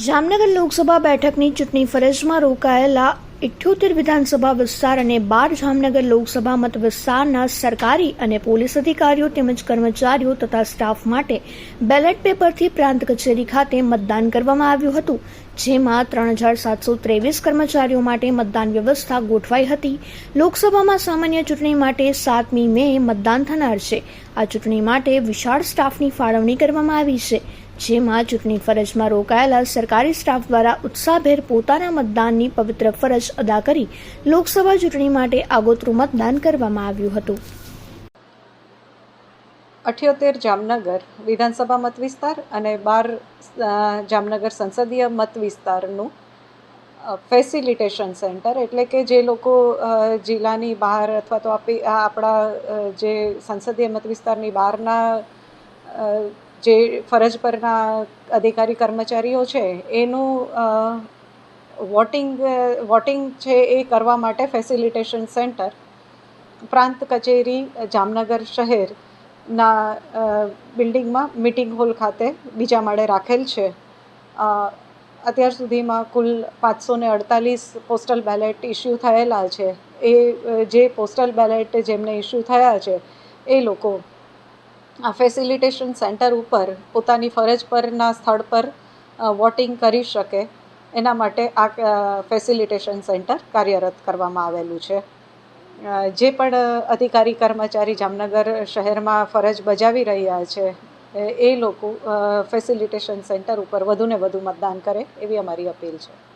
જામનગર લોકસભા બેઠકની ચૂંટણી ફરજમાં રોકાયેલા ઇઠ્યોતેર વિધાનસભા વિસ્તાર અને બાર જામનગર લોકસભા મત વિસ્તારના સરકારી અને પોલીસ અધિકારીઓ તેમજ કર્મચારીઓ તથા સ્ટાફ માટે બેલેટ પેપરથી પ્રાંત કચેરી ખાતે મતદાન કરવામાં આવ્યું હતું, જેમાં ત્રણ હજાર સાતસો ત્રેવીસ કર્મચારીઓ માટે મતદાન વ્યવસ્થા ગોઠવાઈ હતી. લોકસભામાં સામાન્ય ચૂંટણી માટે સાતમી મે મતદાન થનાર છે. આ ચૂંટણી માટે વિશાળ સ્ટાફની ફાળવણી કરવામાં આવી છે. જેમાં ચૂંટણી ફરજમાં રોકાયેલા સરકારી સ્ટાફ દ્વારા ઉત્સાહભેર પોતાના મતદાનની પવિત્ર ફરજ અદા કરી લોકસભા ચૂંટણી માટે આગોતરું મતદાન કરવામાં આવ્યું હતું. અઠ્યોતેર જામનગર વિધાનસભા મત વિસ્તાર અને બાર જામનગર સંસદીય મત વિસ્તારનું ફેસિલિટેશન સેન્ટર એટલે કે જે લોકો જિલ્લાની બહાર અથવા તો આપી, આપણા જે સંસદીય મત વિસ્તારની બહારના જે ફરજ પરના અધિકારી કર્મચારીઓ છે, એનું વોટિંગ વોટિંગ છે એ કરવા માટે ફેસિલિટેશન સેન્ટર, પ્રાંત કચેરી, જામનગર શહેરના બિલ્ડિંગમાં મિટિંગ હોલ ખાતે બીજા માળે રાખેલ છે. અત્યાર સુધીમાં કુલ પાંચસો ને અડતાલીસ પોસ્ટલ બેલેટ ઇસ્યુ થયેલા છે. એ, જે પોસ્ટલ બેલેટ જેમને ઇસ્યુ થયા છે, એ લોકો આ ફેસિલિટેશન સેન્ટર ઉપર પોતાની ફરજ પરના સ્થળ પર વોટિંગ કરી શકે. એના માટે આ ફેસિલિટેશન સેન્ટર કાર્યરત કરવામાં આવેલું છે. જે પણ અધિકારી, કર્મચારી જામનગર શહેરમાં ફરજ બજાવી રહ્યા છે, એ- લોકો ફેસિલિટેશન સેન્ટર ઉપર વધુને વધુ મતદાન કરે એવી અમારી અપીલ છે.